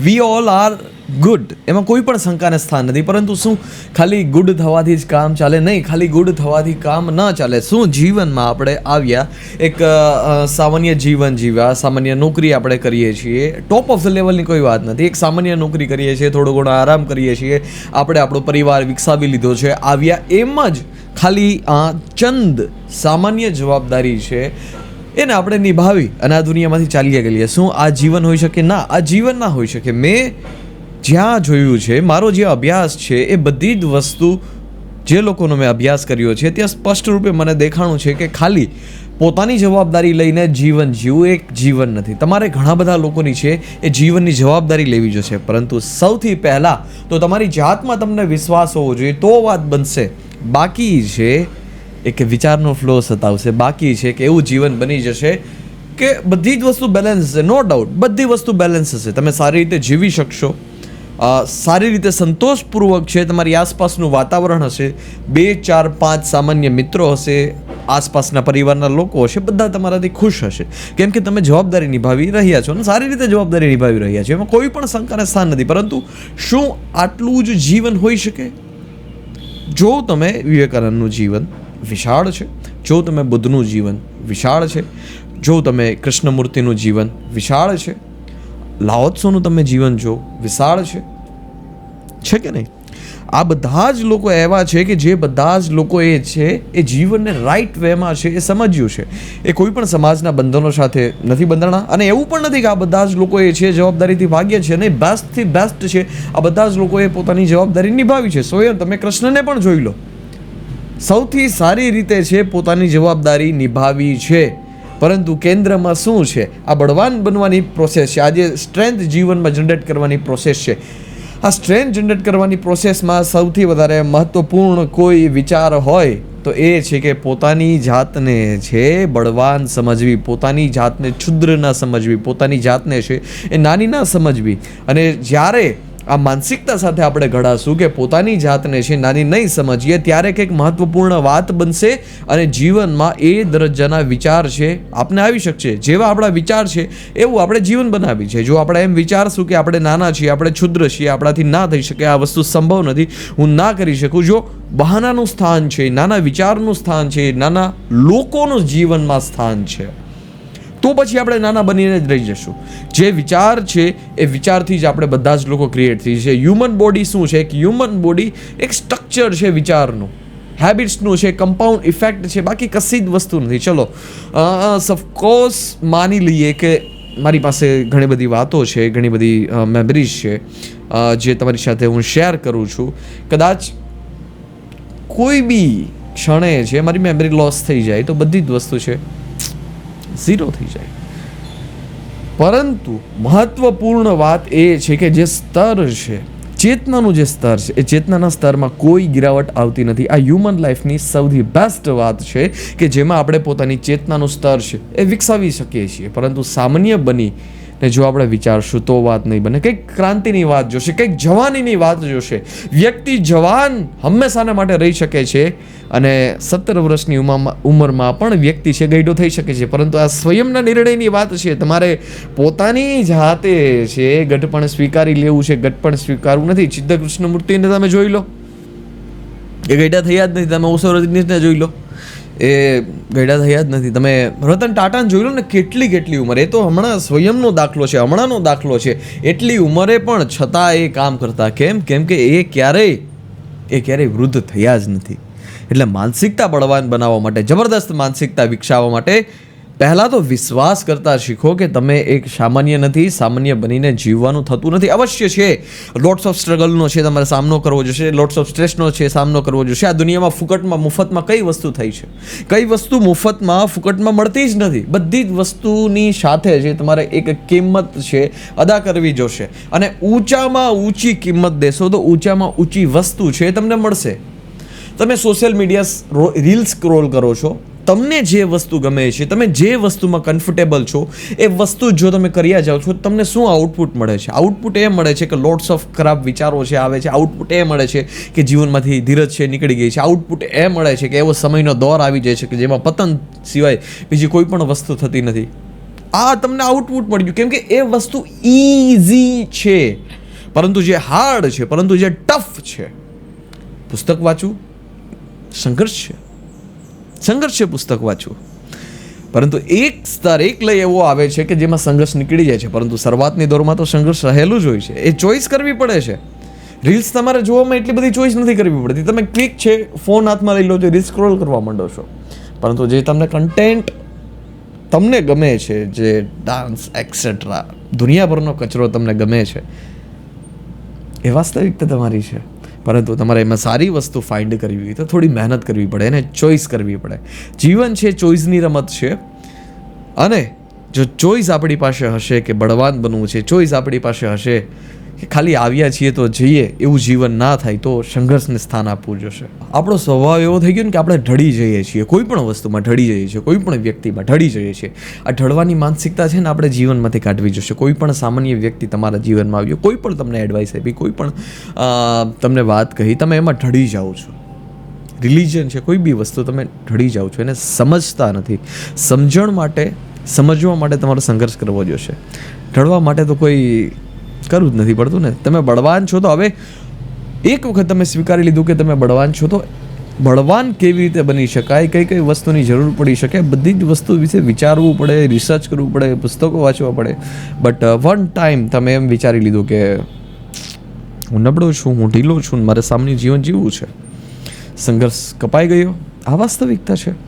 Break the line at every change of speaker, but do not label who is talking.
We all are good એમાં કોઈ પણ શંકાને સ્થાન નથી. પરંતુ શું? ખાલી ગુડ થવાથી જ કામ ચાલે? નહીં, ખાલી ગુડ થવાથી કામ ન ચાલે. શું જીવનમાં આપણે આવ્યા? એક સામાન્ય જીવન જીવ્યા. સામાન્ય નોકરી આપણે કરીએ છીએ. ટોપ ઓફ ધ લેવલની કોઈ વાત નથી. એક સામાન્ય નોકરી કરીએ છીએ, થોડો ઘણો આરામ કરીએ છીએ. આપણે આપણો પરિવાર વિકસાવી લીધો છે, આવ્યા એમ જ ખાલી, આ, ચંદ સામાન્ય જવાબદારી છે. એને આપણે નિભાવી અને આ દુનિયામાંથી ચાલી ગયેલીએ શું આ જીવન હોઈ શકે? ના, આ જીવન ના હોઈ શકે. મેં જ્યાં જોયું છે, મારો જે અભ્યાસ છે, એ બધી જ વસ્તુ જે લોકોનો મેં અભ્યાસ કર્યો છે, ત્યાં સ્પષ્ટ રૂપે મને દેખાણું છે કે ખાલી પોતાની જવાબદારી લઈને જીવન જીવવું એક જીવન નથી. તમારે ઘણા બધા લોકોની છે, એ જીવનની જવાબદારી લેવી જોશે. પરંતુ સૌથી પહેલાં તો તમારી જાતમાં તમને વિશ્વાસ હોવો જોઈએ, તો વાત બનશે. બાકી છે એક વિચારનો ફ્લો સતાવશે. બાકી છે કે એવું જીવન બની જશે કે બધી જ વસ્તુ બેલેન્સ હશે નો ડાઉટ બધી વસ્તુ બેલેન્સ હશે. તમે સારી રીતે જીવી શકશો. સારી રીતે સંતોષપૂર્વક છે, તમારી આસપાસનું વાતાવરણ હશે. બે, ચાર, પાંચ સામાન્ય મિત્રો હશે, આસપાસના પરિવારના લોકો હશે, બધા તમારાથી ખુશ હશે. કેમ કે તમે જવાબદારી નિભાવી રહ્યા છો અને સારી રીતે જવાબદારી નિભાવી રહ્યા છો. એમાં કોઈ પણ શંકાને સ્થાન નથી. પરંતુ શું આટલું જ જીવન હોઈ શકે? જો તમે વિવેકાનંદનું જીવન વિશાળ છે. જો તમે બુદ્ધનું જીવન વિશાળ છે, જો તમે કૃષ્ણમૂર્તિનું જીવન વિશાળ છે લાઓત્સોનું તમે જીવન જો વિશાળ છે છે કે નહીં? આ બધા જ લોકો એવા છે કે જે બધા જ લોકો એ છે, એ જીવનને રાઈટ વેમાં છે, એ સમજ્યું છે. એ કોઈ પણ સમાજના બંધનો સાથે નથી બંધાણા અને એવું પણ નથી કે આ બધા જ લોકો એ છે, જવાબદારીથી ભાગ્ય છે અને બેસ્ટથી બેસ્ટ છે. આ બધા જ લોકોએ પોતાની જવાબદારી નિભાવી છે. સ્વયં તમે કૃષ્ણને પણ જોઈ લો. સૌથી સારી રીતે છે પોતાની જવાબદારી નિભાવી છે. પરંતુ કેન્દ્રમાં શું છે? આ બળવાન બનવાની પ્રોસેસ છે. આજે સ્ટ્રેન્થ જીવનમાં જનરેટ કરવાની પ્રોસેસ છે. આ સ્ટ્રેન્થ જનરેટ કરવાની પ્રોસેસમાં સૌથી વધારે મહત્ત્વપૂર્ણ કોઈ વિચાર હોય તો એ છે કે પોતાની જાતને છે બળવાન સમજવી, પોતાની જાતને ક્ષુદ્ર ના સમજવી, પોતાની જાતને છે એ નાની ના સમજવી. અને જ્યારે આ માનસિકતા સાથે આપણે ઘડાશું કે પોતાની જાતને છે નાની નહીં સમજીએ, ત્યારે કંઈક મહત્વપૂર્ણ વાત બનશે અને જીવનમાં એ દરજ્જાના વિચાર છે આપને આવી શકશે. જેવા આપણા વિચાર છે, એવું આપણે જીવન બનાવી છે. જો આપણે એમ વિચારશું કે આપણે નાના છીએ, આપણે ક્ષુદ્ર છીએ, આપણાથી ના થઈ શકે, આ વસ્તુ સંભવ નથી, હું ના કરી શકું. જો બહાનાનું સ્થાન છે, નાના વિચારનું સ્થાન છે, નાના લોકોનું જીવનમાં સ્થાન છે. તો પછી આપણે નાના બનીને જ રહી જશું. જે વિચાર છે એ વિચારથી જ આપણે બધા જ લોકો ક્રિએટ થઈ છે હ્યુમન બોડી શું છે? એક હ્યુમન બોડી એક સ્ટ્રક્ચર છે વિચારનું. હેબિટ્સનું છે કમ્પાઉન્ડ ઇફેક્ટ છે, બાકી કશી જ વસ્તુ નથી. ચલો સફકોર્સ માની લઈએ કે મારી પાસે ઘણી બધી વાતો છે, ઘણી બધી મેમરીઝ છે જે તમારી સાથે હું શેર કરું છું. કદાચ કોઈ બી ક્ષણે છે, મારી મેમરી લોસ થઈ જાય તો બધી જ વસ્તુ છે. ઝીરો થઈ જાય. પરંતુ મહત્વપૂર્ણ વાત એ છે કે જે સ્તર છે, ચેતનાનું જે સ્તર છે, એ ચેતનાના સ્તરમાં કોઈ ગિરાવટ આવતી નથી. આ હ્યુમન લાઈફની સૌથી બેસ્ટ વાત છે કે જેમાં આપણે પોતાની ચેતનાનું સ્તર છે, એ વિકસાવી શકીએ છીએ. પરંતુ સામાન્ય બની ને જો આપણે વિચારશું તો વાત નહીં બને. કંઈક ક્રાંતિની વાત જોશે, કંઈક જવાનીની વાત જોશે. વ્યક્તિ જવાન હંમેશાના માટે રહી શકે છે અને સત્તર વર્ષની ઉંમરમાં ઉંમરમાં પણ વ્યક્તિ છે, ગઈડો થઈ શકે છે. પરંતુ આ સ્વયંના નિર્ણયની વાત છે. તમારે પોતાની જાતે છે, ગઢપણ સ્વીકારી લેવું છે. ગઢપણ સ્વીકારવું નથી. સિદ્ધ કૃષ્ણમૂર્તિને તમે જોઈ લો. એ ગઈડા થયા જ નથી. તમે ઓસો રજનીશને જોઈ લો. એ ગયડા થયા જ નથી. તમે રતન ટાટાને જોઈ લો ને કેટલી કેટલી ઉંમર. એ તો હમણાં સ્વયંનો દાખલો છે, હમણાંનો દાખલો છે. એટલી ઉંમરે પણ છતાં એ કામ કરતા. કેમ? કેમ કે એ ક્યારેય એ ક્યારેય વૃદ્ધ થયા જ નથી. એટલે માનસિકતા બળવાન બનાવવા માટે, જબરદસ્ત માનસિકતા વિકસાવવા માટે પહેલાં તો વિશ્વાસ કરતા શીખો કે તમે એક સામાન્ય નથી, સામાન્ય બનીને જીવવાનું થતું નથી. અવશ્ય છે લોટ્સ ઓફ સ્ટ્રગલનો છે તમારે સામનો કરવો જોશે લોટ્સ ઓફ સ્ટ્રેસનો છે, સામનો કરવો જોશે. આ દુનિયામાં ફુકટમાં, મુફતમાં કઈ વસ્તુ થઈ છે? કઈ વસ્તુ મુફતમાં, ફુકટમાં મળતી જ નથી. બધી જ વસ્તુની સાથે જે તમારે એક કિંમત છે, અદા કરવી જોશે. અને ઊંચામાં ઊંચી કિંમત દેશો તો ઊંચામાં ઊંચી વસ્તુ છે તમને મળશે. તમે સોશિયલ મીડિયા રીલ સ્ક્રોલ કરો છો તમને જે વસ્તુ ગમે છે, તમે જે વસ્તુમાં કમ્ફર્ટેબલ છો, એ વસ્તુ જો તમે કર્યા જાઓ છો, તમને શું આઉટપુટ મળે છે? આઉટપુટ એ મળે છે કે લોટ્સ ઓફ ખરાબ વિચારો છે, આવે છે. આઉટપુટ એ મળે છે કે જીવનમાંથી ધીરજ છે, નીકળી ગઈ છે. આઉટપુટ એ મળે છે કે એવો સમયનો દોર આવી જાય છે કે જેમાં પતન સિવાય બીજી કોઈ પણ વસ્તુ થતી નથી. આ તમને આઉટપુટ મળ્યું કેમ કે એ વસ્તુ ઇઝી છે. પરંતુ જે હાર્ડ છે, પરંતુ જે ટફ છે, પુસ્તક વાંચવું સંઘર્ષ છે. સંઘર્ષ પુસ્તક વાંચવું. પરંતુ એક સ્તર એક લઈ એવો આવે છે કે જેમાં સંઘર્ષ નીકળી જાય છે. પરંતુ શરૂઆતની દોરમાં તો સંઘર્ષ રહેલું જ હોય છે. એ ચોઈસ કરવી પડે છે. રીલ્સ તમારે જોવામાં એટલી બધી ચોઈસ નથી કરવી પડતી. તમે ક્લિક છે, ફોન હાથમાં લઈ લો છો, રીલ સ્ક્રોલ કરવા માંડો છો. પરંતુ જે તમને કન્ટેન્ટ તમને ગમે છે, જે ડાન્સ એક્સેટ્રા દુનિયાભરનો કચરો તમને ગમે છે, એ વાસ્તવિકતા તમારી છે. પરંતુ તમારે એમાં સારી વસ્તુ ફાઇન્ડ કરવી હોય તો થોડી મહેનત કરવી પડે એને ચોઈસ કરવી પડે. જીવન છે ચોઈસની રમત છે. અને જો ચોઈસ આપણી પાસે હશે કે બળવાન બનવું છે, ચોઈસ આપણી પાસે હશે કે ખાલી આવ્યા છીએ તો જઈએ, એવું જીવન ના થાય તો સંઘર્ષને સ્થાન આપવું જોશે. આપણો સ્વભાવ એવો થઈ ગયો ને કે આપણે ઢળી જઈએ છીએ, કોઈ પણ વસ્તુમાં ઢળી જઈએ છીએ, કોઈ પણ વ્યક્તિમાં ઢળી જઈએ છીએ. આ ઢળવાની માનસિકતા છે ને આપણે જીવનમાંથી કાઢવી જોશે. કોઈ પણ સામાન્ય વ્યક્તિ તમારા જીવનમાં આવ્યો, કોઈ પણ તમને એડવાઇસ આપી, કોઈ પણ તમને વાત કહી, તમે એમાં ઢળી જાઓ છો. રિલિજન છે, કોઈ બી વસ્તુ તમે ઢળી જાઓ છો, એને સમજતા નથી. સમજણ માટે સમજવા માટે તમારે સંઘર્ષ કરવો જોશે. ઢળવા માટે તો કોઈ કરવું જ નથી પડતું ને. તમે બળવાન છો તો હવે એક વખત તમે સ્વીકારી લીધું કે તમે બળવાન છો તો બળવાન કેવી રીતે બની શકાય? કઈ કઈ વસ્તુની જરૂર પડી શકે? બધી જ વસ્તુ વિશે વિચારવું પડે રિસર્ચ કરવું પડે, પુસ્તકો વાંચવા પડે. બટ વન ટાઈમ તમે એમ વિચારી લીધું કે હું નબળો છું, હું ઢીલો છું મારે સામાન્ય જીવન જીવવું છે. સંઘર્ષ કપાઈ ગયો. આ વાસ્તવિકતા છે.